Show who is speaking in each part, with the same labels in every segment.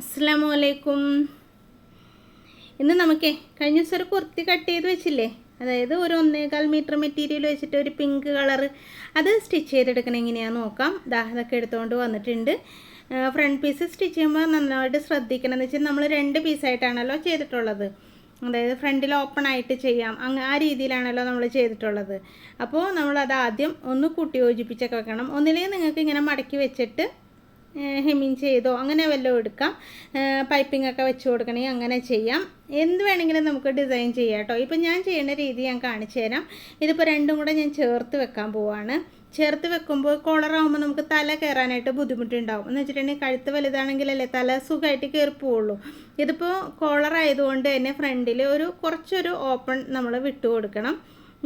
Speaker 1: അസ്സാം വലൈക്കും ഇന്ന് നമുക്ക് കഴിഞ്ഞ ദിവസം ഒരു കുർത്തി കട്ട് ചെയ്ത് വെച്ചില്ലേ? അതായത് ഒരു ഒന്നേകാൽ മീറ്റർ മെറ്റീരിയൽ വെച്ചിട്ട് ഒരു പിങ്ക് കളർ അത് സ്റ്റിച്ച് ചെയ്തെടുക്കണം എങ്ങനെയാണെന്ന് നോക്കാം. ദാഹതൊക്കെ എടുത്തുകൊണ്ട് വന്നിട്ടുണ്ട്. ഫ്രണ്ട് പീസ് സ്റ്റിച്ച് ചെയ്യുമ്പോൾ നന്നായിട്ട് ശ്രദ്ധിക്കണം. എന്ന് വെച്ചാൽ നമ്മൾ രണ്ട് പീസായിട്ടാണല്ലോ ചെയ്തിട്ടുള്ളത്. അതായത് ഫ്രണ്ടിൽ ഓപ്പൺ ആയിട്ട് ചെയ്യാം. അങ്ങ് ആ രീതിയിലാണല്ലോ നമ്മൾ ചെയ്തിട്ടുള്ളത്. അപ്പോൾ നമ്മളത് ആദ്യം ഒന്ന് കൂട്ടി യോജിപ്പിച്ചൊക്കെ വെക്കണം. ഒന്നില്ലെങ്കിൽ നിങ്ങൾക്ക് ഇങ്ങനെ മടക്കി വെച്ചിട്ട് ഹെമ്മിങ് ചെയ്തോ അങ്ങനെ വല്ലതും എടുക്കാം. പൈപ്പിംഗ് ഒക്കെ വെച്ച് കൊടുക്കണേ അങ്ങനെ ചെയ്യാം. എന്ത് വേണമെങ്കിലും നമുക്ക് ഡിസൈൻ ചെയ്യാം കേട്ടോ. ഇപ്പം ഞാൻ ചെയ്യുന്ന രീതി ഞാൻ കാണിച്ചു തരാം. ഇതിപ്പോൾ രണ്ടും കൂടെ ഞാൻ ചേർത്ത് വെക്കാൻ പോവാണ്. ചേർത്ത് വെക്കുമ്പോൾ കോളറാകുമ്പോൾ നമുക്ക് തല കയറാനായിട്ട് ബുദ്ധിമുട്ടുണ്ടാവും. എന്ന് വെച്ചിട്ടുണ്ടെങ്കിൽ കഴുത്ത് വലുതാണെങ്കിലല്ലേ തല സുഖമായിട്ട് കയറി പോവുള്ളൂ. ഇതിപ്പോൾ കോളർ ആയതുകൊണ്ട് തന്നെ ഫ്രണ്ടിൽ ഒരു കുറച്ചൊരു ഓപ്പൺ നമ്മൾ വിട്ടു കൊടുക്കണം.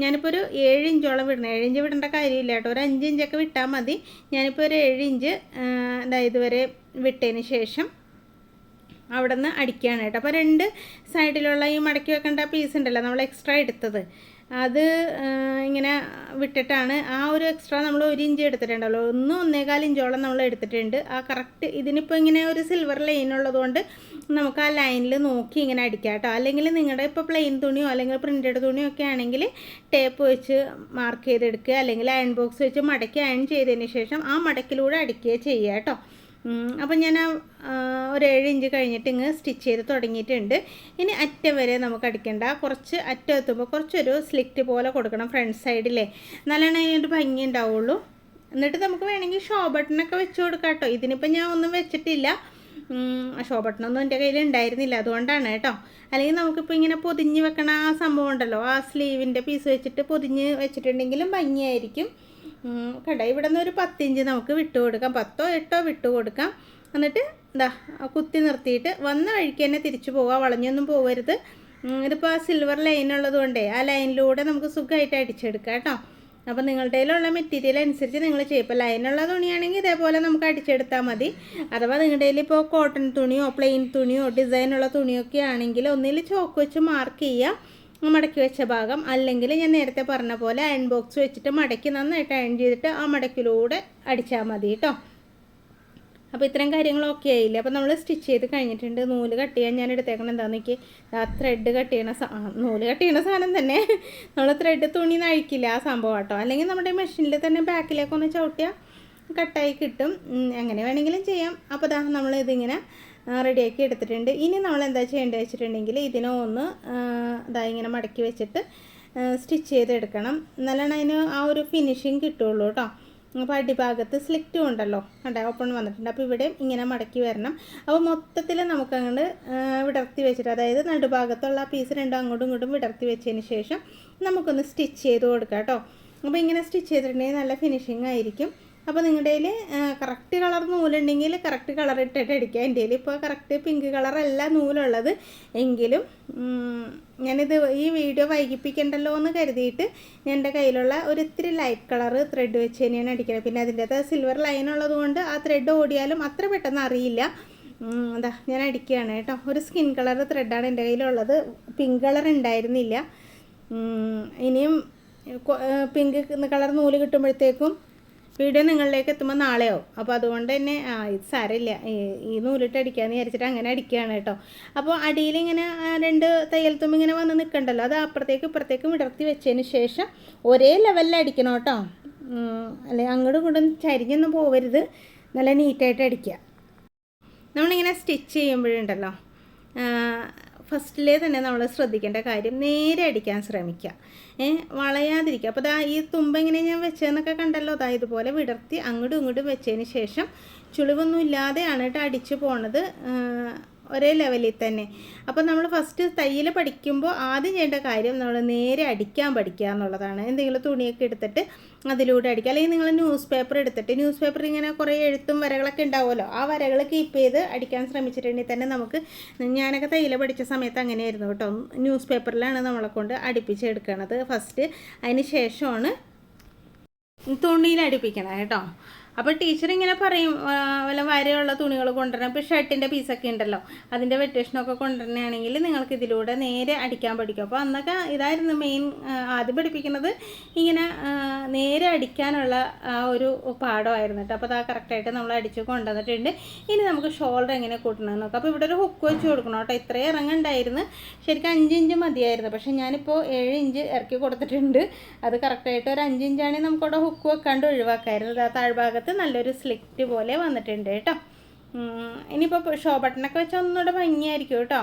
Speaker 1: ഞാനിപ്പോൾ ഒരു ഏഴ് ഇഞ്ചോളം വിടണം. ഏഴ് ഇഞ്ച് വിടേണ്ട കാര്യമില്ല കേട്ടോ. ഒരു അഞ്ച് ഇഞ്ചൊക്കെ വിട്ടാൽ മതി. ഞാനിപ്പോൾ ഒരു ഏഴ് ഇഞ്ച് അതായത് വരെ വിട്ടതിന് ശേഷം അവിടെ നിന്ന് അടിക്കുകയാണ് കേട്ടോ. അപ്പോൾ രണ്ട് സൈഡിലുള്ള ഈ മടക്കി വെക്കേണ്ട പീസ് ഉണ്ടല്ലോ നമ്മൾ എക്സ്ട്രാ എടുത്തത്. അത് ഇങ്ങനെ വിട്ടിട്ടാണ്. ആ ഒരു എക്സ്ട്രാ നമ്മൾ ഒരു ഇഞ്ച് എടുത്തിട്ടുണ്ടല്ലോ ഒന്ന് ഒന്നേകാൽ ഇഞ്ചോളം നമ്മൾ എടുത്തിട്ടുണ്ട്. ആ കറക്റ്റ് ഇതിനിപ്പോൾ ഇങ്ങനെ ഒരു സിൽവർ ലൈൻ ഉള്ളതുകൊണ്ട് നമുക്ക് ആ ലൈനിൽ നോക്കി ഇങ്ങനെ അടിക്കാം കേട്ടോ. അല്ലെങ്കിൽ നിങ്ങളുടെ ഇപ്പോൾ പ്ലെയിൻ തുണിയോ അല്ലെങ്കിൽ പ്രിന്റഡ് തുണിയോ ഒക്കെ ആണെങ്കിൽ ടേപ്പ് വെച്ച് മാർക്ക് ചെയ്തെടുക്കുക. അല്ലെങ്കിൽ അയൺ ബോക്സ് വെച്ച് മടക്കി അയൺ ചെയ്തതിന് ശേഷം ആ മടക്കിലൂടെ അടിക്കുക ചെയ്യുക കേട്ടോ. അപ്പം ഞാൻ ഒരു ഏഴ് ഇഞ്ച് കഴിഞ്ഞിട്ട് ഇങ്ങ് സ്റ്റിച്ച് ചെയ്ത് തുടങ്ങിയിട്ടുണ്ട്. ഇനി അറ്റം വരെ നമുക്ക് അടിക്കേണ്ട. കുറച്ച് അറ്റം എത്തുമ്പോൾ കുറച്ചൊരു സ്ലിറ്റ് പോലെ കൊടുക്കണം ഫ്രണ്ട് സൈഡിലേ നല്ലോണം അതിനൊരു ഭംഗി ഉണ്ടാവുള്ളൂ. എന്നിട്ട് നമുക്ക് വേണമെങ്കിൽ ഷോ ബട്ടണൊക്കെ വെച്ച് കൊടുക്കാം കേട്ടോ. ഇതിനിപ്പോൾ ഞാൻ ഒന്നും വെച്ചിട്ടില്ല. ഷോ ബട്ടണൊന്നും എന്റെ കയ്യിൽ ഉണ്ടായിരുന്നില്ല. അതുകൊണ്ടാണ് കേട്ടോ. അല്ലെങ്കിൽ നമുക്കിപ്പോൾ ഇങ്ങനെ പൊതിഞ്ഞ് വെക്കണ ആ സംഭവം ഉണ്ടല്ലോ. ആ സ്ലീവിന്റെ പീസ് വെച്ചിട്ട് പൊതിഞ്ഞ് വെച്ചിട്ടുണ്ടെങ്കിലും ഭംഗിയായിരിക്കും. കണ്ട? ഇവിടെ നിന്ന് ഒരു പത്തിഞ്ച് നമുക്ക് വിട്ടു കൊടുക്കാം. പത്തോ എട്ടോ വിട്ടു കൊടുക്കാം. എന്നിട്ട് എന്താ കുത്തി നിർത്തിയിട്ട് വന്ന വഴിക്ക് തന്നെ തിരിച്ചു പോവുക വളഞ്ഞൊന്നും പോകരുത് ഇതിപ്പോൾ ആ സിൽവർ ലൈൻ ഉള്ളത് കൊണ്ടേ ആ ലൈനിലൂടെ നമുക്ക് സുഖമായിട്ട് അടിച്ചെടുക്കാം കേട്ടോ. അപ്പോൾ നിങ്ങളുടെ കയ്യിലുള്ള മെറ്റീരിയൽ അനുസരിച്ച് നിങ്ങൾ ചെയ്യും. ഇപ്പോൾ ലൈനുള്ള തുണിയാണെങ്കിൽ ഇതേപോലെ നമുക്ക് അടിച്ചെടുത്താൽ മതി. അഥവാ നിങ്ങളുടെ കയ്യിൽ ഇപ്പോൾ കോട്ടൺ തുണിയോ പ്ലെയിൻ തുണിയോ ഡിസൈനുള്ള തുണിയൊക്കെ ആണെങ്കിൽ ഒന്നിൽ ചോക്ക് വെച്ച് മാർക്ക് ചെയ്യുക മടക്കി വെച്ച ഭാഗം അല്ലെങ്കിൽ ഞാൻ നേരത്തെ പറഞ്ഞ പോലെ അയൺ ബോക്സ് വെച്ചിട്ട് മടക്കി നന്നായിട്ട് അയൺ ചെയ്തിട്ട് ആ മടക്കിലൂടെ അടിച്ചാൽ മതി കേട്ടോ അപ്പോൾ ഇത്രയും കാര്യങ്ങളൊക്കെ ആയില്ലേ? അപ്പോൾ നമ്മൾ സ്റ്റിച്ച് ചെയ്ത് കഴിഞ്ഞിട്ടുണ്ട്. നൂൽ കട്ട് ചെയ്യാൻ ഞാൻ എടുത്തേക്കണം എന്താണെന്ന് എനിക്ക് ആ ത്രെഡ് കട്ട് ചെയ്യണ നൂൽ കട്ട് ചെയ്യണ സാധനം തന്നെ. നമ്മൾ ത്രെഡ് തുണി നഴിക്കില്ല ആ സംഭവം കേട്ടോ അല്ലെങ്കിൽ നമ്മുടെ മെഷീനിൽ തന്നെ ബാക്കിലേക്കൊന്ന് ചവിട്ടിയാൽ കട്ടായി കിട്ടും. എങ്ങനെ വേണമെങ്കിലും ചെയ്യാം. അപ്പോൾ ദാ നമ്മൾ ഇതിങ്ങനെ റെഡിയാക്കി എടുത്തിട്ടുണ്ട്. ഇനി നമ്മൾ എന്താ ചെയ്യേണ്ടത് വെച്ചിട്ടുണ്ടെങ്കിൽ ഇതിനെ ഒന്ന് ഇതാ ഇങ്ങനെ മടക്കി വെച്ചിട്ട് സ്റ്റിച്ച് ചെയ്തെടുക്കണം. എന്നാലാണ് അതിന് ആ ഒരു ഫിനിഷിങ് കിട്ടുള്ളൂ കേട്ടോ. അപ്പോൾ അടിഭാഗത്ത് സ്ലിറ്റും ഉണ്ടല്ലോ. കണ്ടേ? ഓപ്പൺ വന്നിട്ടുണ്ട്. അപ്പോൾ ഇവിടെ ഇങ്ങനെ മടക്കി വരണം. അപ്പോൾ മൊത്തത്തിൽ നമുക്കങ്ങോട്ട് വിടർത്തി വെച്ചിട്ട് അതായത് നടുഭാഗത്തുള്ള പീസ് രണ്ടും അങ്ങോട്ടും ഇങ്ങോട്ടും വിടർത്തി വെച്ചതിന് ശേഷം നമുക്കൊന്ന് സ്റ്റിച്ച് ചെയ്ത് കൊടുക്കാം കേട്ടോ. അപ്പോൾ ഇങ്ങനെ സ്റ്റിച്ച് ചെയ്തിട്ടുണ്ടെങ്കിൽ നല്ല ഫിനിഷിങ് ആയിരിക്കും. അപ്പോൾ നിങ്ങളുടെ കയ്യിൽ കറക്റ്റ് കളർ നൂലുണ്ടെങ്കിൽ കറക്റ്റ് കളർ ഇട്ടിട്ട് അടിക്കുക. എന്റെ കയ്യിൽ ഇപ്പോൾ കറക്റ്റ് പിങ്ക് കളറല്ല നൂലുള്ളത്. എങ്കിലും ഞാനിത് ഈ വീഡിയോ വൈകിപ്പിക്കണ്ടല്ലോ എന്ന് കരുതിയിട്ട് എന്റെ കയ്യിലുള്ള ഒരു ഇത്തിരി ലൈറ്റ് കളർ ത്രെഡ് വെച്ച് തന്നെയാണ് അടിക്കുന്നത് പിന്നെ അതിന്റെ സിൽവർ ലൈൻ ഉള്ളതുകൊണ്ട് ആ ത്രെഡ് ഓടിയാലും അത്ര പെട്ടെന്ന് അറിയില്ല. എന്താ ഞാൻ അടിക്കുകയാണ് കേട്ടോ. ഒരു സ്കിൻ കളർ ത്രെഡാണ് എന്റെ കയ്യിലുള്ളത്. പിങ്ക് കളർ ഉണ്ടായിരുന്നില്ല. ഇനിയും പിങ്ക് കളർ നൂൽ കിട്ടുമ്പോഴത്തേക്കും വീഡിയോ നിങ്ങളിലേക്ക് എത്തുമ്പോൾ നാളെയോ അപ്പോൾ അതുകൊണ്ട് തന്നെ ആ ഇത് സാരമില്ല. ഈ നൂലിട്ട് അടിക്കാമെന്ന് വിചാരിച്ചിട്ട് അങ്ങനെ അടിക്കുകയാണ് കേട്ടോ. അപ്പോൾ അടിയിൽ ഇങ്ങനെ രണ്ട് തയ്യൽ തുമ്പ് ഇങ്ങനെ വന്ന് നിൽക്കണ്ടല്ലോ അത് അപ്പുറത്തേക്കും ഇപ്പുറത്തേക്കും വിടർത്തി വെച്ചതിന് ശേഷം ഒരേ ലെവലിൽ അടിക്കണം കേട്ടോ. അല്ലെ അങ്ങോട്ടും ഇങ്ങോട്ടും ചരിഞ്ഞൊന്നും പോകരുത് നല്ല നീറ്റായിട്ട് അടിക്കുക നമ്മളിങ്ങനെ സ്റ്റിച്ച് ചെയ്യുമ്പോഴുണ്ടല്ലോ ഫസ്റ്റിലേ തന്നെ നമ്മൾ ശ്രദ്ധിക്കേണ്ട കാര്യം നേരെ അടിക്കാൻ ശ്രമിക്കുക. ഏ വളയാതിരിക്കുക. അപ്പോൾ ദാ ഈ തുമ്പ എങ്ങനെ ഞാൻ വെച്ചതെന്നൊക്കെ കണ്ടല്ലോ? അതാ ഇതുപോലെ വിടർത്തി അങ്ങോട്ടും ഇങ്ങോട്ടും വെച്ചതിന് ശേഷം ചുളിവൊന്നും ഇല്ലാതെയാണ് കേട്ടോ അടിച്ചു പോണത് ഒരേ ലെവലിൽ തന്നെ. അപ്പോൾ നമ്മൾ ഫസ്റ്റ് തയ്യൽ പഠിക്കുമ്പോൾ ആദ്യം ചെയ്യേണ്ട കാര്യം നമ്മൾ നേരെ അടിക്കാൻ പഠിക്കുക എന്നുള്ളതാണ്. എന്തെങ്കിലും തുണിയൊക്കെ എടുത്തിട്ട് അതിലൂടെ അടിക്കുക അല്ലെങ്കിൽ നിങ്ങൾ ന്യൂസ് പേപ്പർ എടുത്തിട്ട് ന്യൂസ് പേപ്പർ ഇങ്ങനെ കുറേ എഴുത്തും വരകളൊക്കെ ഉണ്ടാവുമല്ലോ ആ വരകൾ കീപ്പ് ചെയ്ത് അടിക്കാൻ ശ്രമിച്ചിട്ടുണ്ടെങ്കിൽ തന്നെ നമുക്ക് ഞാനൊക്കെ തയ്യൽ പഠിച്ച സമയത്ത് അങ്ങനെയായിരുന്നു കേട്ടോ. ന്യൂസ് പേപ്പറിലാണ് നമ്മളെ കൊണ്ട് അടുപ്പിച്ചെടുക്കണത്. ഫസ്റ്റ് അതിന് ശേഷമാണ് തുണിയിൽ അടുപ്പിക്കണം കേട്ടോ. അപ്പോൾ ടീച്ചർ ഇങ്ങനെ പറയും വല്ല വരെയുള്ള തുണികൾ കൊണ്ടുവരണം ഇപ്പോൾ ഷർട്ടിന്റെ പീസൊക്കെ ഉണ്ടല്ലോ അതിന്റെ വെട്ടേഷനൊക്കെ കൊണ്ടുവരണയാണെങ്കിൽ നിങ്ങൾക്ക് ഇതിലൂടെ നേരെ അടിക്കാൻ പഠിക്കും. അപ്പോൾ അന്നൊക്കെ ഇതായിരുന്നു മെയിൻ ആദ്യം പഠിപ്പിക്കുന്നത് ഇങ്ങനെ നേരെ അടിക്കാനുള്ള ആ ഒരു പാഠമായിരുന്നു കേട്ടോ. അപ്പോൾ അത് കറക്റ്റായിട്ട് നമ്മൾ അടിച്ച് കൊണ്ടുവന്നിട്ടുണ്ട്. ഇനി നമുക്ക് ഷോൾഡർ എങ്ങനെ കൂട്ടണമെന്ന് നോക്കാം. അപ്പോൾ ഇവിടെ ഒരു ഹുക്ക് വെച്ച് കൊടുക്കണം കേട്ടോ. ഇത്രയും ഇറങ്ങണ്ടായിരുന്നു. ശരിക്കും അഞ്ച് ഇഞ്ച് മതിയായിരുന്നു. പക്ഷേ ഞാനിപ്പോൾ ഏഴ് ഇഞ്ച് ഇറക്കി കൊടുത്തിട്ടുണ്ട്. അത് കറക്റ്റായിട്ട് ഒരു അഞ്ച് ഇഞ്ചാണെങ്കിൽ നമുക്കവിടെ ഹുക്ക് വെക്കാണ്ട് ഒഴിവാക്കായിരുന്നു. ആ താഴ്ഭാഗത്ത് നല്ലൊരു സ്ലിറ്റ് പോലെ വന്നിട്ടുണ്ട് കേട്ടോ. ഇനിയിപ്പോൾ ഷോ ബട്ടണൊക്കെ വെച്ചാൽ ഒന്നുകൂടെ ഭംഗിയായിരിക്കും കേട്ടോ.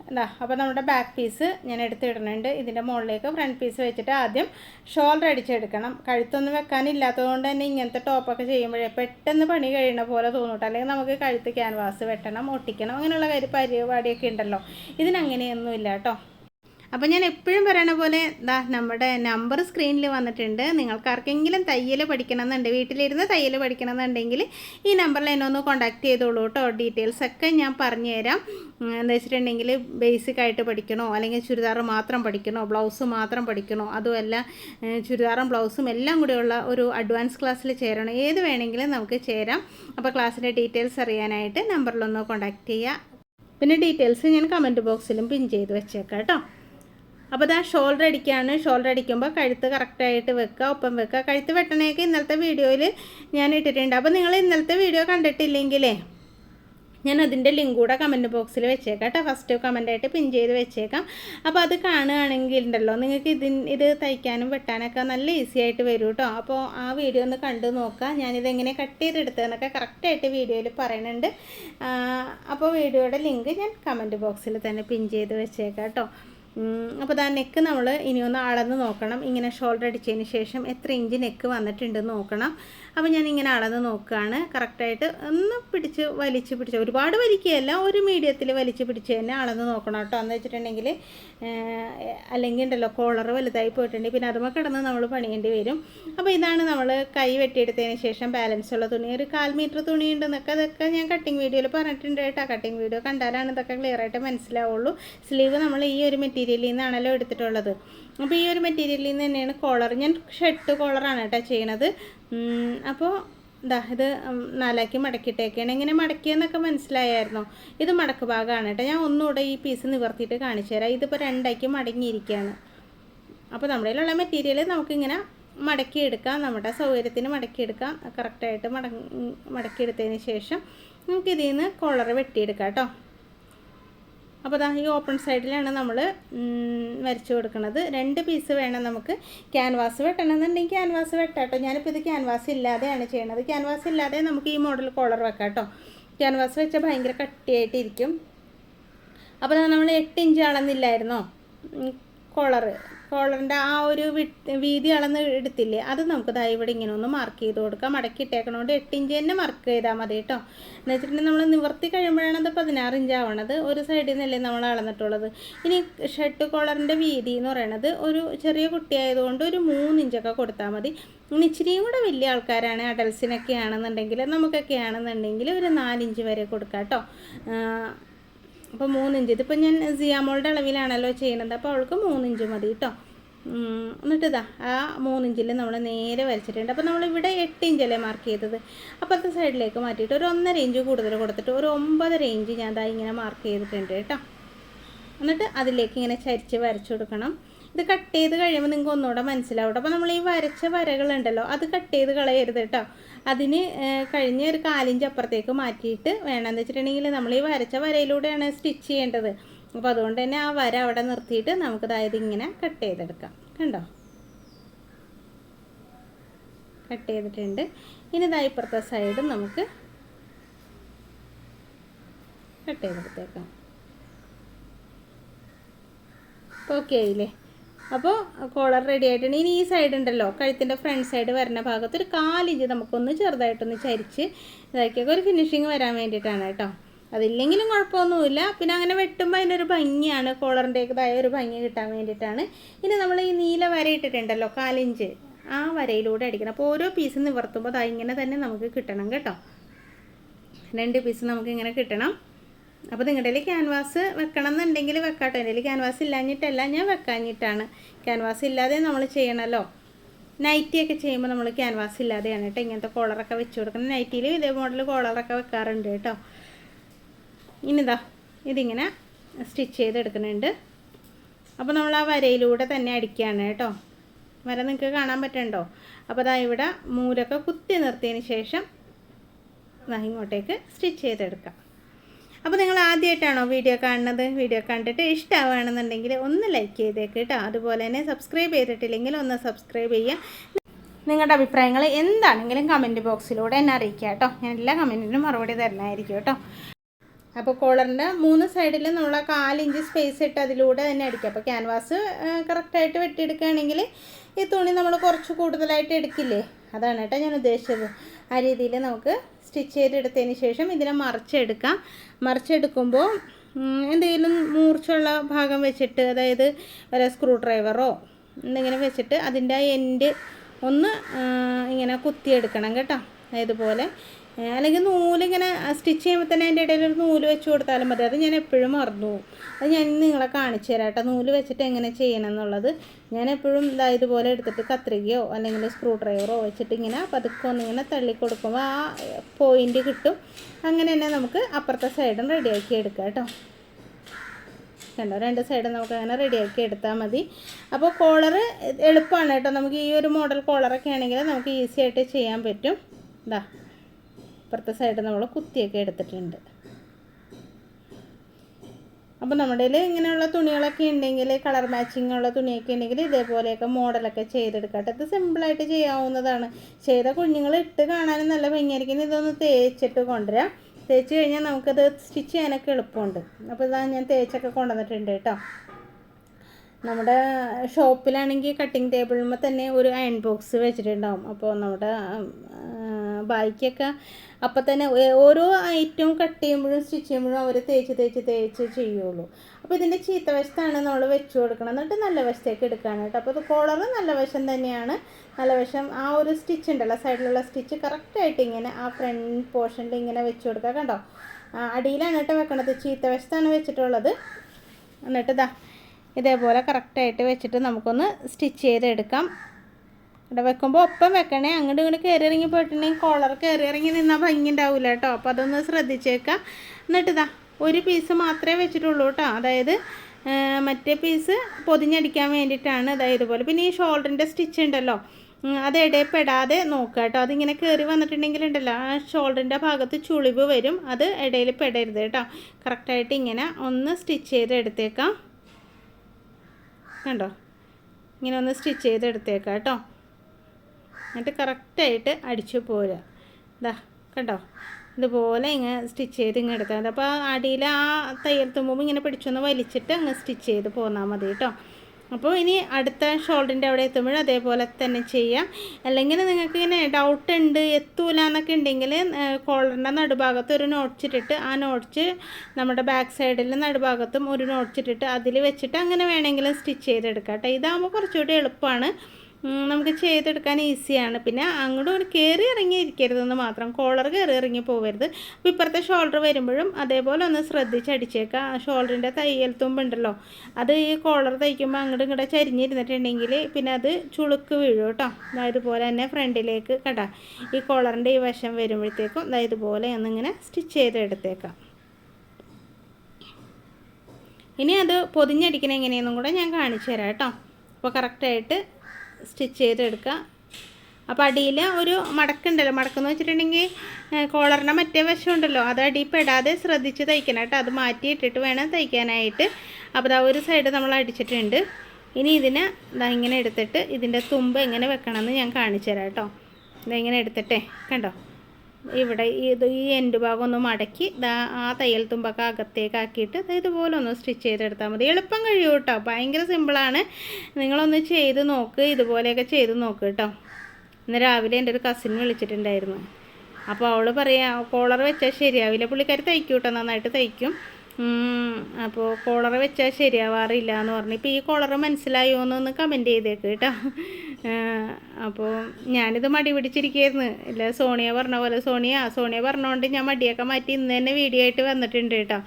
Speaker 1: എന്താ അപ്പോൾ നമ്മുടെ ബാക്ക് പീസ് ഞാൻ എടുത്തിടുന്നുണ്ട്. ഇതിന്റെ മുകളിലേക്ക് ഫ്രണ്ട് പീസ് വെച്ചിട്ട് ആദ്യം ഷോൾഡർ അടിച്ചെടുക്കണം കഴുത്തൊന്നും വെക്കാനില്ലാത്തത് കൊണ്ട് തന്നെ ഇങ്ങനത്തെ ടോപ്പൊക്കെ ചെയ്യുമ്പോഴേ പെട്ടെന്ന് പണി കഴിയണ പോലെ തോന്നിട്ടോ അല്ലെങ്കിൽ നമുക്ക് കഴുത്ത് ക്യാൻവാസ് വെട്ടണം ഒട്ടിക്കണം അങ്ങനെയുള്ള കാര്യം പരിപാടിയൊക്കെ ഉണ്ടല്ലോ. ഇതിനങ്ങനെയൊന്നുമില്ല കേട്ടോ. അപ്പോൾ ഞാൻ എപ്പോഴും പറയണ പോലെ ദാ നമ്മുടെ നമ്പർ സ്ക്രീനിൽ വന്നിട്ടുണ്ട്. നിങ്ങൾക്ക് ആർക്കെങ്കിലും തയ്യൽ പഠിക്കണമെന്നുണ്ട് വീട്ടിലിരുന്ന് തയ്യൽ പഠിക്കണമെന്നുണ്ടെങ്കിൽ ഈ നമ്പറിൽ എന്നെ ഒന്ന് കോൺടാക്ട് ചെയ്തോളൂ കേട്ടോ ഡീറ്റെയിൽസ് ഒക്കെ ഞാൻ പറഞ്ഞുതരാം എന്താ വെച്ചിട്ടുണ്ടെങ്കിൽ ബേസിക് ആയിട്ട് പഠിക്കണോ അല്ലെങ്കിൽ ചുരിദാർ മാത്രം പഠിക്കണോ ബ്ലൗസ് മാത്രം പഠിക്കണോ അതുമല്ല ചുരിദാറും ബ്ലൗസും എല്ലാം കൂടെയുള്ള ഒരു അഡ്വാൻസ് ക്ലാസ്സിൽ ചേരണം. ഏത് വേണമെങ്കിലും നമുക്ക് ചേരാം. അപ്പോൾ ക്ലാസ്സിന്റെ ഡീറ്റെയിൽസ് അറിയാനായിട്ട് നമ്പറിലൊന്ന് കോൺടാക്ട് ചെയ്യുക പിന്നെ ഡീറ്റെയിൽസ് ഞാൻ കമന്റ് ബോക്സിലും പിൻ ചെയ്ത് വെച്ചേക്കാം കേട്ടോ അപ്പോൾ ഇതാ ഷോൾഡർ അടിക്കുകയാണ് ഷോൾഡർ അടിക്കുമ്പോൾ കഴുത്ത് കറക്റ്റായിട്ട് വെക്കുക ഒപ്പം വെക്കുക. കഴുത്ത് വെട്ടണേക്ക് ഇന്നലത്തെ വീഡിയോയിൽ ഞാൻ ഇട്ടിട്ടുണ്ട്. അപ്പോൾ നിങ്ങൾ ഇന്നലത്തെ വീഡിയോ കണ്ടിട്ടില്ലെങ്കിലേ ഞാൻ അതിന്റെ ലിങ്ക് കൂടെ കമന്റ് ബോക്സിൽ വെച്ചേക്കാം കേട്ടോ. ഫസ്റ്റ് കമന്റായിട്ട് പിൻ ചെയ്ത് വെച്ചേക്കാം. അപ്പോൾ അത് കാണുകയാണെങ്കിൽ ഉണ്ടല്ലോ നിങ്ങൾക്ക് ഇതിൻ ഇത് തയ്ക്കാനും വെട്ടാനൊക്കെ നല്ല ഈസി ആയിട്ട് വരും കേട്ടോ. അപ്പോൾ ആ വീഡിയോ ഒന്ന് കണ്ടു നോക്കുക. ഞാനിതെങ്ങനെ കട്ട് ചെയ്തെടുത്തതെന്നൊക്കെ കറക്റ്റായിട്ട് വീഡിയോയിൽ പറയുന്നുണ്ട്. അപ്പോൾ വീഡിയോയുടെ ലിങ്ക് ഞാൻ കമന്റ് ബോക്സിൽ തന്നെ പിൻ ചെയ്ത് വെച്ചേക്കാം കേട്ടോ. അപ്പോൾ ആ നെക്ക് നമ്മൾ ഇനി ഒന്ന് അളന്ന് നോക്കണം. ഇങ്ങനെ ഷോൾഡർ അടിച്ചതിന് ശേഷം എത്ര ഇഞ്ച് നെക്ക് വന്നിട്ടുണ്ടെന്ന് നോക്കണം. അപ്പോൾ ഞാൻ ഇങ്ങനെ അളന്ന് നോക്കുകയാണ് കറക്റ്റായിട്ട് ഒന്ന് പിടിച്ച് വലിച്ച് പിടിച്ച് ഒരുപാട് വലിക്കുകയല്ല ഒരു മീഡിയത്തിൽ വലിച്ച് പിടിച്ച് തന്നെ അളന്ന് നോക്കണം കേട്ടോ. എന്ന് വെച്ചിട്ടുണ്ടെങ്കിൽ അല്ലെങ്കിൽ ഉണ്ടല്ലോ കോളർ വലുതായി പോയിട്ടുണ്ട്. പിന്നെ അതുമ്പോൾ കിടന്ന് നമ്മൾ പണിയേണ്ടി വരും. അപ്പോൾ ഇതാണ് നമ്മൾ കൈ വെട്ടിയെടുത്തതിന് ശേഷം ബാലൻസ് ഉള്ള തുണി. ഒരു കാൽ മീറ്റർ തുണി ഉണ്ടെന്നൊക്കെ അതൊക്കെ ഞാൻ കട്ടിങ് വീഡിയോയിൽ പറഞ്ഞിട്ടുണ്ട് കേട്ടോ. കട്ടിങ് വീഡിയോ കണ്ടാലാണ് ഇതൊക്കെ ക്ലിയർ ആയിട്ട് മനസ്സിലാവുള്ളൂ. സ്ലീവ് നമ്മൾ ഈ ഒരു മെറ്റീരിയലിൽ നിന്നാണല്ലോ എടുത്തിട്ടുള്ളത്. അപ്പോൾ ഈ ഒരു മെറ്റീരിയലിൽ നിന്ന് തന്നെയാണ് കോളർ ഞാൻ ഷർട്ട് കോളറാണ് കേട്ടോ ചെയ്യണത്. അപ്പോൾ ഇതാ ഇത് നാലാക്കി മടക്കിയിട്ടേക്കാണ്. എങ്ങനെ മടക്കിയെന്നൊക്കെ മനസ്സിലായായിരുന്നോ? ഇത് മടക്ക് ഭാഗമാണ് കേട്ടോ. ഞാൻ ഒന്നുകൂടെ ഈ പീസ് നിവർത്തിയിട്ട് കാണിച്ചു തരാം. ഇതിപ്പോൾ രണ്ടാക്കി മടങ്ങിയിരിക്കുകയാണ്. അപ്പോൾ നമ്മുടെ കയ്യിലുള്ള മെറ്റീരിയൽ നമുക്കിങ്ങനെ മടക്കിയെടുക്കാം. നമ്മുടെ സൗകര്യത്തിന് മടക്കിയെടുക്കാം. കറക്റ്റായിട്ട് മടങ്ങി മടക്കിയെടുത്തതിന് ശേഷം നമുക്കിതിൽ നിന്ന് കോളർ വെട്ടിയെടുക്കാം കേട്ടോ. അപ്പോൾ ദാ ഈ ഓപ്പൺ സൈഡിലാണ് നമ്മൾ വരച്ചു കൊടുക്കുന്നത് രണ്ട് പീസ് വേണം നമുക്ക്. ക്യാൻവാസ് വെട്ടണമെന്നുണ്ടെങ്കിൽ ക്യാൻവാസ് വെട്ടാട്ടോ. ഞാനിപ്പോൾ ഇത് ക്യാൻവാസ് ഇല്ലാതെയാണ് ചെയ്യണത്. ക്യാൻവാസ് ഇല്ലാതെ നമുക്ക് ഈ മോഡൽ കോളർ വെക്കാം കേട്ടോ ക്യാൻവാസ് വെച്ചാൽ ഭയങ്കര കട്ടിയായിട്ടിരിക്കും. അപ്പോൾ നമ്മൾ എട്ട് ഇഞ്ച് അളന്നില്ലായിരുന്നോ? കോളറ് കോളറിന്റെ ആ ഒരു വീതി അളന്ന് എടുത്തില്ലേ? അത് നമുക്ക് ദാ ഇവിടെ ഇങ്ങനെ ഒന്ന് മാർക്ക് ചെയ്ത് കൊടുക്കാം. മടക്കി ഇട്ടേക്കണോണ്ട് എട്ട് ഇഞ്ച് തന്നെ മാർക്ക് ചെയ്താൽ മതി കേട്ടോ. എന്ന് വെച്ചിട്ടുണ്ടെങ്കിൽ നമ്മൾ നിവർത്തി കഴിയുമ്പോഴാണ് അത് പതിനാറ് ഇഞ്ച് ആവണത്. ഒരു സൈഡിൽ നിന്നല്ലേ നമ്മൾ അളന്നിട്ടുള്ളത്. ഇനി ഷർട്ട് കോളറിന്റെ വീതി എന്ന് പറയണത് ഒരു ചെറിയ കുട്ടിയായതുകൊണ്ട് ഒരു മൂന്ന് ഇഞ്ചൊക്കെ കൊടുത്താൽ മതി. ഇനി ഇച്ചിരിയും കൂടെ വലിയ ആൾക്കാരാണ് അഡൽസിനൊക്കെ ആണെന്നുണ്ടെങ്കിൽ നമുക്കൊക്കെ ആണെന്നുണ്ടെങ്കിൽ ഒരു നാലിഞ്ച് വരെ കൊടുക്കാം കേട്ടോ. അപ്പോൾ മൂന്നിഞ്ച്. ഇതിപ്പോൾ ഞാൻ സിയാമോളുടെ അളവിലാണല്ലോ ചെയ്യണത്. അപ്പോൾ അവൾക്ക് മൂന്നിഞ്ച് മതി കേട്ടോ എന്നിട്ട് ഇതാ ആ മൂന്നിഞ്ചിൽ നമ്മൾ നേരെ വരച്ചിട്ടുണ്ട്. അപ്പോൾ നമ്മളിവിടെ എട്ട് ഇഞ്ചല്ലേ മാർക്ക് ചെയ്തത്. അപ്പുറത്തെ സൈഡിലേക്ക് മാറ്റിയിട്ട് ഒരു ഒന്നര ഇഞ്ച് കൂടുതൽ കൊടുത്തിട്ട് ഒരു ഒമ്പതര ഇഞ്ച് ഞാൻ ദാ ഇങ്ങനെ മാർക്ക് ചെയ്തിട്ടുണ്ട് കേട്ടോ എന്നിട്ട് അതിലേക്ക് ഇങ്ങനെ ചരിച്ച് വരച്ചു കൊടുക്കണം. ഇത് കട്ട് ചെയ്ത് കഴിയുമ്പോൾ നിങ്ങൾക്ക് ഒന്നുകൂടെ മനസ്സിലാവും അപ്പോൾ നമ്മൾ ഈ വരച്ച വരകളുണ്ടല്ലോ അത് കട്ട് ചെയ്ത് കളയരുത് കേട്ടോ അതിന് കഴിഞ്ഞ ഒരു കാലിഞ്ച് അപ്പുറത്തേക്ക് മാറ്റിയിട്ട് വേണമെന്ന് വെച്ചിട്ടുണ്ടെങ്കിൽ നമ്മൾ ഈ വരച്ച വരയിലൂടെയാണ് സ്റ്റിച്ച് ചെയ്യേണ്ടത്. അപ്പോൾ അതുകൊണ്ട് തന്നെ ആ വര അവിടെ നിർത്തിയിട്ട് നമുക്ക് അതായത് ഇങ്ങനെ കട്ട് ചെയ്തെടുക്കാം. കണ്ടോ? കട്ട് ചെയ്തിട്ടുണ്ട്. ഇനി ഇതാ ഇപ്പുറത്തെ സൈഡും നമുക്ക് കട്ട് ചെയ്തെടുത്തേക്കാം. ഓക്കെ ആയില്ലേ? അപ്പോൾ കോളർ റെഡി ആയിട്ടുണ്ട്. ഇനി ഈ സൈഡ് ഉണ്ടല്ലോ കഴുത്തിന്റെ ഫ്രണ്ട് സൈഡ് വരുന്ന ഭാഗത്ത് ഒരു കാലിഞ്ച് നമുക്കൊന്ന് ചെറുതായിട്ടൊന്ന് ചരിച്ച് ഇതാക്കിയൊക്കെ. ഒരു ഫിനിഷിങ് വരാൻ വേണ്ടിയിട്ടാണ് കേട്ടോ. അതില്ലെങ്കിലും കുഴപ്പമൊന്നുമില്ല. പിന്നെ അങ്ങനെ വെട്ടുമ്പോൾ അതിനൊരു ഭംഗിയാണ്. കോളറിന്റെതായ ഒരു ഭംഗി കിട്ടാൻ വേണ്ടിയിട്ടാണ്. ഇനി നമ്മൾ ഈ നീല വര ഇട്ടിട്ടുണ്ടല്ലോ കാലിഞ്ച്. ആ വരയിലൂടെ അടിക്കണം. അപ്പോൾ ഓരോ പീസ് നിവർത്തുമ്പോൾ അത് ഇങ്ങനെ തന്നെ നമുക്ക് കിട്ടണം കേട്ടോ. രണ്ട് പീസ് നമുക്ക് ഇങ്ങനെ കിട്ടണം. അപ്പോൾ നിങ്ങളുടെ കയ്യിൽ ക്യാൻവാസ് വെക്കണം എന്നുണ്ടെങ്കിൽ വെക്കാട്ടോ. എന്റെ ക്യാൻവാസ് ഇല്ലാഞ്ഞിട്ടല്ല ഞാൻ വെക്കാഞ്ഞിട്ടാണ്. ക്യാൻവാസ് ഇല്ലാതെ നമ്മൾ ചെയ്യണമല്ലോ നൈറ്റിയൊക്കെ ചെയ്യുമ്പോൾ നമ്മൾ ക്യാൻവാസ് ഇല്ലാതെയാണ് കേട്ടോ ഇങ്ങനത്തെ കോളറൊക്കെ വെച്ച് കൊടുക്കുന്നത്. നൈറ്റിയിൽ ഇതേ മോഡൽ കോളറൊക്കെ വെക്കാറുണ്ട് കേട്ടോ. ഇനിതാ ഇതിങ്ങനെ സ്റ്റിച്ച് ചെയ്തെടുക്കുന്നുണ്ട് അപ്പോൾ നമ്മൾ ആ വരയിലൂടെ തന്നെ അടിക്കുകയാണ് കേട്ടോ. വര നിങ്ങൾക്ക് കാണാൻ പറ്റണ്ടോ അപ്പോൾ അതാ ഇവിടെ മൂലൊക്കെ കുത്തി നിർത്തിയതിന് ശേഷം ഇങ്ങോട്ടേക്ക് സ്റ്റിച്ച് ചെയ്തെടുക്കാം. അപ്പോൾ നിങ്ങൾ ആദ്യമായിട്ടാണോ വീഡിയോ കാണുന്നത്? വീഡിയോ കണ്ടിട്ട് ഇഷ്ടമാവുകയാണെന്നുണ്ടെങ്കിൽ ഒന്ന് ലൈക്ക് ചെയ്തേക്ക് കേട്ടോ. അതുപോലെ തന്നെ സബ്സ്ക്രൈബ് ചെയ്തിട്ടില്ലെങ്കിൽ ഒന്ന് സബ്സ്ക്രൈബ് ചെയ്യുക നിങ്ങളുടെ അഭിപ്രായങ്ങൾ എന്താണെങ്കിലും കമന്റ് ബോക്സിലൂടെ എന്നെ അറിയിക്കുക കേട്ടോ. ഞാൻ എല്ലാ കമന്റിനും മറുപടി തരണമായിരിക്കും കേട്ടോ. അപ്പോൾ കോളറിന്റെ മൂന്ന് സൈഡിൽ നമ്മൾ കാലിഞ്ച് സ്പേസ് ഇട്ട് അതിലൂടെ തന്നെ അടിക്കുക. അപ്പോൾ ക്യാൻവാസ് കറക്റ്റായിട്ട് വെട്ടിയെടുക്കുകയാണെങ്കിൽ ഈ തുണി നമ്മൾ കുറച്ച് കൂടുതലായിട്ട് എടുക്കില്ലേ? അതാണ് കേട്ടോ ഞാൻ ഉദ്ദേശിച്ചത്. ആ രീതിയിൽ നമുക്ക് സ്റ്റിച്ച് ചെയ്തെടുത്തതിന് ശേഷം ഇതിനെ മറിച്ചെടുക്കാം. മറിച്ചെടുക്കുമ്പോൾ എന്തെങ്കിലും മൂർച്ചയുള്ള ഭാഗം വെച്ചിട്ട് അതായത് വല്ല സ്ക്രൂ ഡ്രൈവറോ എന്തെങ്കിലും വെച്ചിട്ട് അതിന്റെ എൻഡ് ഒന്ന് ഇങ്ങനെ കുത്തിയെടുക്കണം കേട്ടോ. ഇതുപോലെ അല്ലെങ്കിൽ നൂലിങ്ങനെ സ്റ്റിച്ച് ചെയ്യുമ്പോൾ തന്നെ അതിന്റെ ഇടയിൽ ഒരു നൂൽ വെച്ച് കൊടുത്താലും മതി. അത് ഞാൻ എപ്പോഴും മറന്നു പോകും. അത് ഞാൻ നിങ്ങളെ കാണിച്ചു തരാം കേട്ടോ. നൂൽ വെച്ചിട്ട് എങ്ങനെ ചെയ്യണം എന്നുള്ളത് ഞാൻ എപ്പോഴും ഇതാ ഇതുപോലെ എടുത്തിട്ട് കത്രികയോ അല്ലെങ്കിൽ സ്ക്രൂ ഡ്രൈവറോ വെച്ചിട്ട് ഇങ്ങനെ പതുക്കെ ഒന്നിങ്ങനെ തള്ളി കൊടുക്കുമ്പോൾ ആ പോയിന്റ് കിട്ടും. അങ്ങനെ തന്നെ നമുക്ക് അപ്പുറത്തെ സൈഡും റെഡിയാക്കി എടുക്കാം കേട്ടോ. കണ്ടോ? രണ്ട് സൈഡും നമുക്ക് അങ്ങനെ റെഡിയാക്കി എടുത്താൽ മതി. അപ്പോൾ കോളർ എളുപ്പമാണ് കേട്ടോ. നമുക്ക് ഈ ഒരു മോഡൽ കോളറൊക്കെ ആണെങ്കിൽ നമുക്ക് ഈസി ആയിട്ട് ചെയ്യാൻ പറ്റും. ഇതാ ഇപ്പുറത്തെ സൈഡ് നമ്മൾ കുത്തിയൊക്കെ എടുത്തിട്ടുണ്ട്. അപ്പോൾ നമ്മുടെ കയ്യിൽ ഇങ്ങനെയുള്ള തുണികളൊക്കെ ഉണ്ടെങ്കിൽ കളർ മാച്ചിങ് ഉള്ള തുണിയൊക്കെ ഉണ്ടെങ്കിൽ ഇതേപോലെയൊക്കെ മോഡലൊക്കെ ചെയ്തെടുക്കട്ടെ. ഇത് സിമ്പിളായിട്ട് ചെയ്യാവുന്നതാണ്. ചെയ്ത കുഞ്ഞുങ്ങൾ ഇട്ട് കാണാനും നല്ല ഭംഗിയായിരിക്കും. ഇതൊന്ന് തേച്ചിട്ട് കൊണ്ടുവരാം. തേച്ച് കഴിഞ്ഞാൽ നമുക്കത് സ്റ്റിച്ച് ചെയ്യാനൊക്കെ എളുപ്പമുണ്ട്. അപ്പോൾ ഇതാ ഞാൻ തേച്ചൊക്കെ കൊണ്ടുവന്നിട്ടുണ്ട് കേട്ടോ. നമ്മുടെ ഷോപ്പിലാണെങ്കിൽ കട്ടിങ് ടേബിളിൽ തന്നെ ഒരു അയൺ ബോക്സ് വെച്ചിട്ടുണ്ടാവും. അപ്പോൾ നമ്മുടെ ബായിക്കൊക്കെ അപ്പം തന്നെ ഓരോ ഐറ്റവും കട്ട് ചെയ്യുമ്പോഴും സ്റ്റിച്ച് ചെയ്യുമ്പോഴും അവർ തേച്ച് തേച്ച് തേച്ച് ചെയ്യുള്ളൂ. അപ്പോൾ ഇതിന്റെ ചീത്ത വശത്താണ് നമ്മൾ വെച്ച് കൊടുക്കണം എന്നിട്ട് നല്ല വശത്തേക്ക് എടുക്കുകയാണ് കേട്ടോ. അപ്പോൾ ഇത് കോളർ നല്ല വശം തന്നെയാണ്. നല്ല വശം ആ ഒരു സ്റ്റിച്ച് ഉണ്ടല്ലോ സൈഡിലുള്ള സ്റ്റിച്ച് കറക്റ്റായിട്ട് ഇങ്ങനെ ആ ഫ്രണ്ട് പോർഷനിൽ ഇങ്ങനെ വെച്ച് കൊടുക്കുക കണ്ടോ? അടിയിലാണ് കേട്ടോ വെക്കണത്. ചീത്ത വശത്താണ് വെച്ചിട്ടുള്ളത്. എന്നിട്ട് ഇതാ ഇതേപോലെ കറക്റ്റായിട്ട് വെച്ചിട്ട് നമുക്കൊന്ന് സ്റ്റിച്ച് ചെയ്തെടുക്കാം. ഇവിടെ വെക്കുമ്പോൾ ഒപ്പം വെക്കണേ. അങ്ങോട്ട് ഇങ്ങോട്ട് കയറി ഇറങ്ങി പോയിട്ടുണ്ടെങ്കിൽ കോളർ കയറി ഇറങ്ങി നിന്നാൽ ഭംഗി ഉണ്ടാവില്ല കേട്ടോ. അപ്പോൾ അതൊന്ന് ശ്രദ്ധിച്ചേക്കാം. എന്നിട്ട് ഒരു പീസ് മാത്രമേ വെച്ചിട്ടുള്ളൂ കേട്ടോ. അതായത് മറ്റേ പീസ് പൊതിഞ്ഞടിക്കാൻ വേണ്ടിയിട്ടാണ് അതായത് ഇതുപോലെ. പിന്നെ ഈ ഷോൾഡറിന്റെ സ്റ്റിച്ച് ഉണ്ടല്ലോ. അത് ഇടയിൽപ്പെടാതെ നോക്കുക കേട്ടോ. അതിങ്ങനെ കയറി വന്നിട്ടുണ്ടെങ്കിൽ ഉണ്ടല്ലോ ആ ഷോൾഡറിന്റെ ഭാഗത്ത് ചുളിവ് വരും. അത് ഇടയിൽ പെടരുത് കേട്ടോ. കറക്റ്റായിട്ട് ഇങ്ങനെ ഒന്ന് സ്റ്റിച്ച് ചെയ്ത് എടുത്തേക്കാം കണ്ടോ? ഇങ്ങനെ ഒന്ന് സ്റ്റിച്ച് ചെയ്ത് എടുത്തേക്കാം കേട്ടോ. എന്നിട്ട് കറക്റ്റായിട്ട് അടിച്ചു പോരുക. ഇതാ കണ്ടോ? ഇതുപോലെ ഇങ്ങനെ സ്റ്റിച്ച് ചെയ്ത് ഇങ്ങനെ എടുത്താൽ മതി. അപ്പോൾ അടിയിൽ ആ തയ്യൽ തുമ്പുമ്പോൾ ഇങ്ങനെ പിടിച്ചൊന്ന് വലിച്ചിട്ട് അങ്ങ് സ്റ്റിച്ച് ചെയ്ത് പോന്നാൽ മതി കേട്ടോ. അപ്പോൾ ഇനി അടുത്ത ഷോൾഡറിന്റെ അവിടെ എത്തുമ്പോൾ അതേപോലെ തന്നെ ചെയ്യാം. അല്ലെങ്കിൽ നിങ്ങൾക്ക് ഇങ്ങനെ ഡൗട്ട് ഉണ്ട് എത്തൂല എന്നൊക്കെ ഉണ്ടെങ്കിൽ കോളറിന്റെ നടുഭാഗത്ത് ഒരു നോട്ട്സിട്ടിട്ട് ആ നോട്ട്സ് നമ്മുടെ ബാക്ക് സൈഡിൽ നടുഭാഗത്തും ഒരു നോട്ട്സിട്ടിട്ട് അതിൽ വെച്ചിട്ട് അങ്ങനെ വേണമെങ്കിലും സ്റ്റിച്ച് ചെയ്തെടുക്കാം കേട്ടോ. ഇതാകുമ്പോൾ കുറച്ചുകൂടി എളുപ്പമാണ്. നമുക്ക് ചെയ്തെടുക്കാൻ ഈസിയാണ്. പിന്നെ അങ്ങോട്ട് ഒരു കയറി ഇറങ്ങി ഇരിക്കരുതെന്ന് മാത്രം കോളർ കയറി ഇറങ്ങി പോകരുത് അപ്പോൾ ഇപ്പുറത്തെ ഷോൾഡർ വരുമ്പോഴും അതേപോലെ ഒന്ന് ശ്രദ്ധിച്ച് അടിച്ചേക്കാം. ആ ഷോൾഡറിന്റെ തയ്യൽ തുമ്പുണ്ടല്ലോ അത് ഈ കോളർ തയ്ക്കുമ്പോൾ അങ്ങോട്ടും ഇങ്ങോട്ട് ചരിഞ്ഞിരുന്നിട്ടുണ്ടെങ്കിൽ പിന്നെ അത് ചുളുക്ക് വീഴും കേട്ടോ. ഇതുപോലെ തന്നെ ഫ്രണ്ടിലേക്ക് കണ്ട ഈ കോളറിന്റെ ഈ വശം വരുമ്പോഴത്തേക്കും ഇതുപോലെ ഒന്നിങ്ങനെ സ്റ്റിച്ച് ചെയ്തെടുത്തേക്കാം ഇനി അത് പൊതിഞ്ഞടിക്കണ എങ്ങനെയെന്നും കൂടെ ഞാൻ കാണിച്ചു തരാം കേട്ടോ. അപ്പോൾ കറക്റ്റായിട്ട് സ്റ്റിച്ച് ചെയ്തെടുക്കുക. അപ്പോൾ അടിയിൽ ഒരു മടക്കുണ്ടല്ലോ. മടക്കെന്ന് വെച്ചിട്ടുണ്ടെങ്കിൽ കോളറിന്റെ മറ്റേ വശം ഉണ്ടല്ലോ അത് അടി പെടാതെ ശ്രദ്ധിച്ച് തയ്ക്കണം കേട്ടോ. അത് മാറ്റിയിട്ടിട്ട് വേണം തയ്ക്കാനായിട്ട്. അപ്പോൾ ദാ ഒരു സൈഡ് നമ്മൾ അടിച്ചിട്ടുണ്ട്. ഇനി ഇതിനെ ഇതാ ഇങ്ങനെ എടുത്തിട്ട് ഇതിന്റെ തുമ്പ് എങ്ങനെ വെക്കണമെന്ന് ഞാൻ കാണിച്ചു തരാം കേട്ടോ. ഇതാ ഇങ്ങനെ എടുത്തിട്ടേ. കണ്ടോ? ഇവിടെ ഇത് ഈ എൻഡ് ഭാഗം ഒന്ന് മടക്കി ആ തയ്യൽ തുമ്പൊക്കെ അകത്തേക്ക് ആക്കിയിട്ട് ഇതുപോലെ ഒന്ന് സ്റ്റിച്ച് ചെയ്തെടുത്താൽ മതി. എളുപ്പം കഴിയും കേട്ടോ ഭയങ്കര സിമ്പിളാണ് നിങ്ങളൊന്ന് ചെയ്ത് നോക്ക്. ഇതുപോലെയൊക്കെ ചെയ്ത് നോക്ക് കേട്ടോ ഇന്ന് രാവിലെ എന്റെ ഒരു കസിൻ വിളിച്ചിട്ടുണ്ടായിരുന്നു. അപ്പോൾ അവൾ പറയാം കോളർ വെച്ചാൽ ശരിയാവില്ല പുള്ളിക്കാരി തയ്ക്കും കേട്ടോ നന്നായിട്ട് തയ്ക്കും. അപ്പോൾ കോളർ വെച്ചാൽ ശരിയാവാറില്ല എന്ന് പറഞ്ഞു. ഇപ്പോൾ ഈ കോളർ മനസ്സിലായോ എന്നൊന്ന് കമന്റ് ചെയ്തേക്ക് കേട്ടോ. അപ്പോൾ ഞാനിത് മടി പിടിച്ചിരിക്കുകയായിരുന്നു ഇല്ല സോണിയ പറഞ്ഞ പോലെ സോണിയ സോണിയ പറഞ്ഞുകൊണ്ട് ഞാൻ മടിയൊക്കെ മാറ്റി ഇന്ന് തന്നെ വീഡിയോ ആയിട്ട് വന്നിട്ടുണ്ട് കേട്ടോ.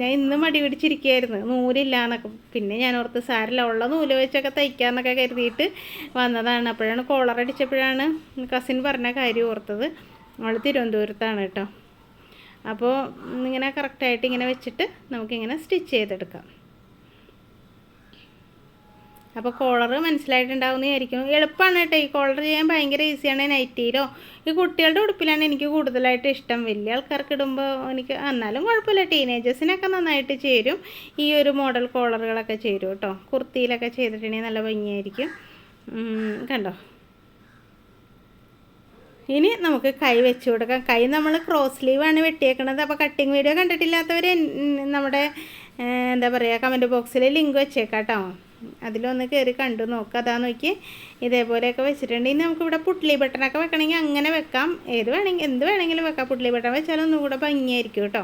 Speaker 1: ഞാൻ ഇന്ന് മടി പിടിച്ചിരിക്കുകയായിരുന്നു നൂലില്ല എന്നൊക്കെ പിന്നെ ഞാൻ ഓർത്ത് സാരില്ല ഉള്ള നൂൽ വെച്ചൊക്കെ തയ്ക്കാമെന്നൊക്കെ കരുതിയിട്ട് വന്നതാണ്. അപ്പോഴാണ് കോളർ അടിച്ചപ്പോഴാണ് കസിൻ പറഞ്ഞ കാര്യം ഓർത്തത്. നമ്മൾ തിരുവനന്തപുരത്താണ് കേട്ടോ. അപ്പോൾ ഇങ്ങനെ കറക്റ്റായിട്ട് ഇങ്ങനെ വെച്ചിട്ട് നമുക്കിങ്ങനെ സ്റ്റിച്ച് ചെയ്തെടുക്കാം. അപ്പോൾ കോളർ മനസ്സിലായിട്ടുണ്ടാവുന്നതായിരിക്കും എളുപ്പമാണ് കേട്ടോ. ഈ കോളർ ചെയ്യാൻ ഭയങ്കര ഈസിയാണ് നൈറ്റിയിലോ. ഈ കുട്ടികളുടെ ഉടുപ്പിലാണ് എനിക്ക് കൂടുതലായിട്ട് ഇഷ്ടം. വലിയ ആൾക്കാർക്ക് ഇടുമ്പോൾ എനിക്ക് എന്നാലും കുഴപ്പമില്ല. ടീനേജേഴ്സിനൊക്കെ നന്നായിട്ട് ചേരും. ഈ ഒരു മോഡൽ കോളറുകളൊക്കെ ചേരും കേട്ടോ. കുർത്തിയിലൊക്കെ ചെയ്തിട്ടുണ്ടെങ്കിൽ നല്ല ഭംഗിയായിരിക്കും. കണ്ടോ? ഇനി നമുക്ക് കൈ വെച്ച് കൊടുക്കാം. കൈ നമ്മൾ ക്രോസ് സ്ലീവാണ് വെട്ടിയേക്കുന്നത് അപ്പോൾ കട്ടിങ് വീഡിയോ കണ്ടിട്ടില്ലാത്തവർ നമ്മുടെ എന്താ പറയുക കമന്റ് ബോക്സിൽ ലിങ്ക് വെച്ചേക്കാട്ടോ അതിലൊന്ന് കയറി കണ്ടു നോക്കുക അതാ നോക്കി. ഇതേപോലെയൊക്കെ വെച്ചിട്ടുണ്ട്. ഇനി നമുക്കിവിടെ പുട്ട്ലി ബട്ടണൊക്കെ വെക്കണമെങ്കിൽ അങ്ങനെ വെക്കാം. ഏത് വേണമെങ്കിൽ എന്ത് വേണമെങ്കിലും വെക്കാം. പുട്ട്ലി ബട്ടൺ വെച്ചാൽ ഒന്നും കൂടെ ഭംഗിയായിരിക്കും കേട്ടോ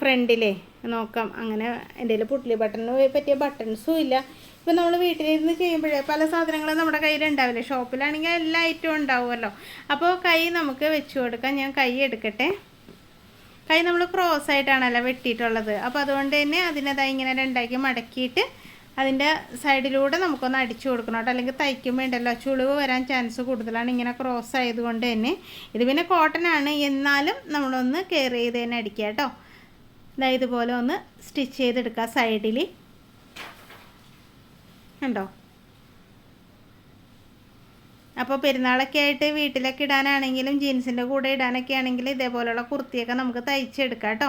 Speaker 1: ഫ്രണ്ടിലേ നോക്കാം. അങ്ങനെ എന്റെ പുട്ടിലി ബട്ടണിന് പറ്റിയ ബട്ടൺസും ഇല്ല. ഇപ്പം നമ്മൾ വീട്ടിലിരുന്ന് ചെയ്യുമ്പോഴേ പല സാധനങ്ങളും നമ്മുടെ കയ്യിൽ ഉണ്ടാവില്ലേ ഷോപ്പിലാണെങ്കിൽ എല്ലാ ഐറ്റവും ഉണ്ടാവുമല്ലോ. അപ്പോൾ കൈ നമുക്ക് വെച്ച് കൊടുക്കാം. ഞാൻ കൈ എടുക്കട്ടെ. കൈ നമ്മൾ ക്രോസ് ആയിട്ടാണല്ലോ വെട്ടിയിട്ടുള്ളത്. അപ്പോൾ അതുകൊണ്ട് തന്നെ അതിനതായി ഇങ്ങനെ രണ്ടാക്കി മടക്കിയിട്ട് അതിന്റെ സൈഡിലൂടെ നമുക്കൊന്ന് അടിച്ചു കൊടുക്കണം കേട്ടോ. അല്ലെങ്കിൽ തയ്ക്കുമ്പോൾ ഉണ്ടല്ലോ ചുളിവ് വരാൻ ചാൻസ് കൂടുതലാണ് ഇങ്ങനെ ക്രോസ് ആയതുകൊണ്ട് തന്നെ. ഇത് പിന്നെ കോട്ടനാണ് എന്നാലും നമ്മളൊന്ന് കെയർ ചെയ്ത് തന്നെ അടിക്കുക കേട്ടോ. ഇതുപോലെ ഒന്ന് സ്റ്റിച്ച് ചെയ്തെടുക്കുക സൈഡിൽ ഉണ്ടോ അപ്പോൾ പെരുന്നാളൊക്കെ ആയിട്ട് വീട്ടിലൊക്കെ ഇടാനാണെങ്കിലും ജീൻസിന്റെ കൂടെ ഇടാനൊക്കെ ആണെങ്കിൽ ഇതേപോലെയുള്ള കുർത്തിയൊക്കെ നമുക്ക് തയ്ച്ചെടുക്കാം കേട്ടോ.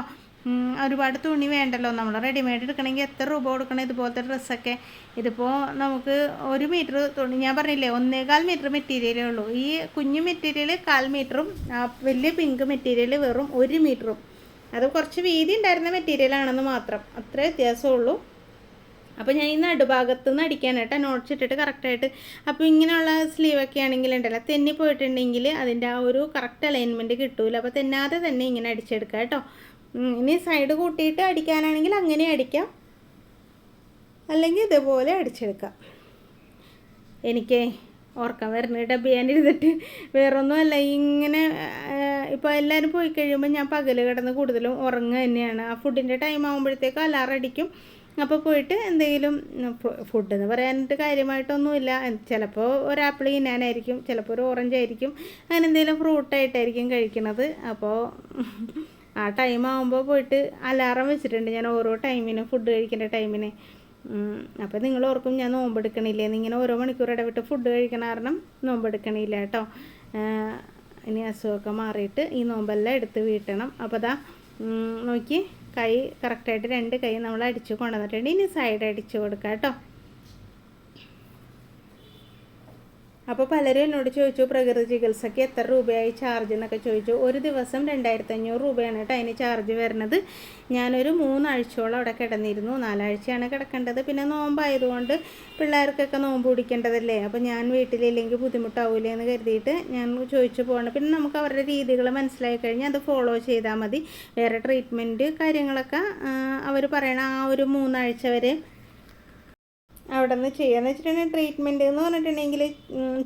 Speaker 1: ഒരുപാട് തുണി വേണ്ടല്ലോ. നമ്മൾ റെഡിമെയ്ഡ് എടുക്കണമെങ്കിൽ എത്ര രൂപ കൊടുക്കണം ഇതുപോലത്തെ ഡ്രസ്സൊക്കെ? ഇതിപ്പോൾ നമുക്ക് ഒരു മീറ്റർ തുണി ഞാൻ പറഞ്ഞില്ലേ ഒന്നേകാൽ മീറ്റർ മെറ്റീരിയലേ ഉള്ളൂ. ഈ കുഞ്ഞു മെറ്റീരിയൽ കാൽ മീറ്ററും വലിയ പിങ്ക് മെറ്റീരിയൽ വെറും ഒരു മീറ്ററും. അത് കുറച്ച് വീതി ഉണ്ടായിരുന്ന മെറ്റീരിയലാണെന്ന് മാത്രം. അത്ര വ്യത്യാസമുള്ളൂ. അപ്പോൾ ഞാൻ ഈ നടുഭാഗത്ത് നിന്ന് അടിക്കാനായിട്ട് നോട്ട്സ് ഇട്ടിട്ട് കറക്റ്റായിട്ട് അപ്പോൾ ഇങ്ങനെയുള്ള സ്ലീവൊക്കെ ആണെങ്കിൽ ഉണ്ടല്ലോ തെന്നി പോയിട്ടുണ്ടെങ്കിൽ അതിന്റെ ആ ഒരു കറക്റ്റ് അലൈൻമെന്റ് കിട്ടൂല. അപ്പോൾ തെന്നാതെ തന്നെ ഇങ്ങനെ അടിച്ചെടുക്കാം കേട്ടോ. ഇനി സൈഡ് കൂട്ടിയിട്ട് അടിക്കാനാണെങ്കിൽ അങ്ങനെ അടിക്കാം. അല്ലെങ്കിൽ ഇതുപോലെ അടിച്ചെടുക്കാം. എനിക്ക് ഓർക്കാൻ വരുന്നത് ഡബ് ചെയ്യാനിരുന്നിട്ട് വേറൊന്നുമല്ല ഇങ്ങനെ ഇപ്പോൾ എല്ലാവരും പോയി കഴിയുമ്പോൾ ഞാൻ പകൽ കിടന്ന് കൂടുതലും ഉറങ്ങുക തന്നെയാണ്. ആ ഫുഡിന്റെ ടൈം ആകുമ്പോഴത്തേക്കും അലാറം അടിക്കും. അപ്പോൾ പോയിട്ട് എന്തെങ്കിലും ഫുഡ് എന്ന് പറയാനായിട്ട് കാര്യമായിട്ടൊന്നുമില്ല. ചിലപ്പോൾ ഒരു ആപ്പിൾ ഇന്നാനായിരിക്കും ചിലപ്പോൾ ഒരു ഓറഞ്ച് ആയിരിക്കും. അങ്ങനെ എന്തെങ്കിലും ഫ്രൂട്ടായിട്ടായിരിക്കും കഴിക്കണത്. അപ്പോൾ ആ ടൈം ആകുമ്പോൾ പോയിട്ട് അലാറം വെച്ചിട്ടുണ്ട് ഞാൻ ഓരോ ടൈമിനും ഫുഡ് കഴിക്കേണ്ട ടൈമിന് അപ്പോൾ നിങ്ങൾ ഓർക്കും ഞാൻ നോമ്പ് നോമ്പെടുക്കണില്ലേ? ഇങ്ങനെ ഓരോ മണിക്കൂർ ഇടവിട്ട് ഫുഡ് കഴിക്കണ കാരണം നോമ്പെടുക്കണില്ല കേട്ടോ. ഇനി അസുഖമൊക്കെ മാറിയിട്ട് ഈ നോമ്പെല്ലാം എടുത്ത് വീട്ടണം. അപ്പോൾ അതാ നോക്കി കൈ കറക്റ്റായിട്ട് രണ്ട് കൈ നമ്മൾ അടിച്ച് കൊണ്ടുവന്നിട്ടുണ്ട്. ഇനി സൈഡ് അടിച്ച് കൊടുക്കാം കേട്ടോ. അപ്പോൾ പലരും എന്നോട് ചോദിച്ചു പ്രകൃതി ചികിത്സയ്ക്ക് എത്ര രൂപയായി ചാർജ് എന്നൊക്കെ ചോദിച്ചു. ഒരു ദിവസം രണ്ടായിരത്തി അഞ്ഞൂറ് രൂപയാണ് കേട്ടോ അതിന് ചാർജ് വരുന്നത്. ഞാനൊരു മൂന്നാഴ്ചയോളം അവിടെ കിടന്നിരുന്നു. നാലാഴ്ചയാണ് കിടക്കേണ്ടത്. പിന്നെ നോമ്പായതുകൊണ്ട് പിള്ളേർക്കൊക്കെ നോമ്പ് പിടിക്കേണ്ടതല്ലേ? അപ്പോൾ ഞാൻ വീട്ടിലില്ലെങ്കിൽ ബുദ്ധിമുട്ടാവില്ലേ എന്ന് കരുതിയിട്ട് ഞാൻ ചോദിച്ചു പോകണം. പിന്നെ നമുക്ക് അവരുടെ രീതികൾ മനസ്സിലായി കഴിഞ്ഞാൽ അത് ഫോളോ ചെയ്താൽ മതി. വേറെ ട്രീറ്റ്മെന്റ് കാര്യങ്ങളൊക്കെ അവർ പറയണ ആ ഒരു മൂന്നാഴ്ച വരെ അവിടെ നിന്ന് ചെയ്യാന്ന് വെച്ചിട്ടുണ്ടെങ്കിൽ ട്രീറ്റ്മെന്റ് എന്ന് പറഞ്ഞിട്ടുണ്ടെങ്കിൽ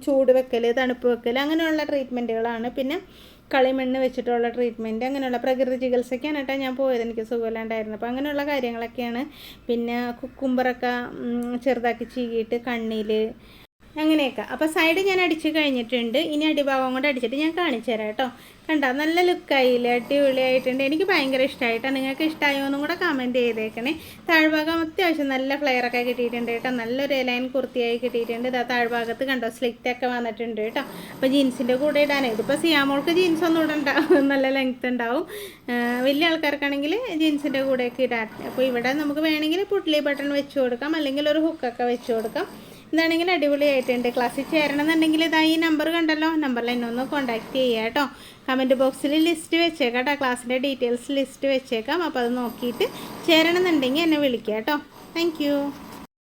Speaker 1: ചൂട് വെക്കൽ തണുപ്പ് വെക്കൽ അങ്ങനെയുള്ള ട്രീറ്റ്മെന്റുകളാണ് പിന്നെ കളിമണ്ണ് വെച്ചിട്ടുള്ള ട്രീറ്റ്മെന്റ് അങ്ങനെയുള്ള പ്രകൃതി ചികിത്സയ്ക്കാണ് കേട്ടോ ഞാൻ പോയത്. എനിക്ക് സുഖമില്ലാണ്ടായിരുന്നു. അപ്പോൾ അങ്ങനെയുള്ള കാര്യങ്ങളൊക്കെയാണ്. പിന്നെ കുക്കുമ്പറൊക്കെ ചെറുതാക്കി ചീകിയിട്ട് കണ്ണിൽ അങ്ങനെയൊക്കെ. അപ്പോൾ സൈഡ് ഞാൻ അടിച്ച് കഴിഞ്ഞിട്ടുണ്ട്. ഇനി അടിഭാഗം കൊണ്ട് അടിച്ചിട്ട് ഞാൻ കാണിച്ചു തരാം കേട്ടോ. കണ്ടോ നല്ല ലുക്കായില്ലേ അടിപൊളിയായിട്ടുണ്ട്. എനിക്ക് ഭയങ്കര ഇഷ്ടമായിട്ടാണ് നിങ്ങൾക്ക് ഇഷ്ടമായോ എന്നും കൂടെ കമന്റ് ചെയ്തേക്കണേ. താഴ്ഭാഗം അത്യാവശ്യം നല്ല ഫ്ലെയറൊക്കെ കിട്ടിയിട്ടുണ്ട് കേട്ടോ. നല്ലൊരു ലൈൻ കുർത്തിയായി കിട്ടിയിട്ടുണ്ട്. ഇതാ താഴ്ഭാഗത്ത് കണ്ടോ? സ്ലിറ്റൊക്കെ വന്നിട്ടുണ്ട് കേട്ടോ. അപ്പോൾ ജീൻസിന്റെ കൂടെ ഇടാനേ. ഇതിപ്പോൾ സിയാമോൾക്ക് ജീൻസ് ഒന്നും ഉണ്ടാവും നല്ല ലെങ്ത് ഉണ്ടാവും. വലിയ ആൾക്കാർക്കാണെങ്കിൽ ജീൻസിന്റെ കൂടെയൊക്കെ ഇടാൻ. അപ്പോൾ ഇവിടെ നമുക്ക് വേണമെങ്കിൽ പുട്ടിലി ബട്ടൺ വെച്ച് കൊടുക്കാം. അല്ലെങ്കിൽ ഒരു ഹുക്കൊക്കെ വെച്ച് കൊടുക്കാം. ഇതാണെങ്കിൽ അടിപൊളിയായിട്ടുണ്ട് ക്ലാസ്സിൽ ചേരണമെന്നുണ്ടെങ്കിൽ ഇതാ ഈ നമ്പർ കണ്ടല്ലോ. നമ്പറിൽ എന്നെ ഒന്ന് കോൺടാക്റ്റ് ചെയ്യുക കേട്ടോ. കമന്റ് ബോക്സിൽ ലിസ്റ്റ് വെച്ചേക്കാം കേട്ടോ. ക്ലാസ്സിന്റെ ഡീറ്റെയിൽസ് ലിസ്റ്റ് വെച്ചേക്കാം. അപ്പോൾ അത് നോക്കിയിട്ട് ചേരണമെന്നുണ്ടെങ്കിൽ എന്നെ വിളിക്കുക കേട്ടോ. താങ്ക്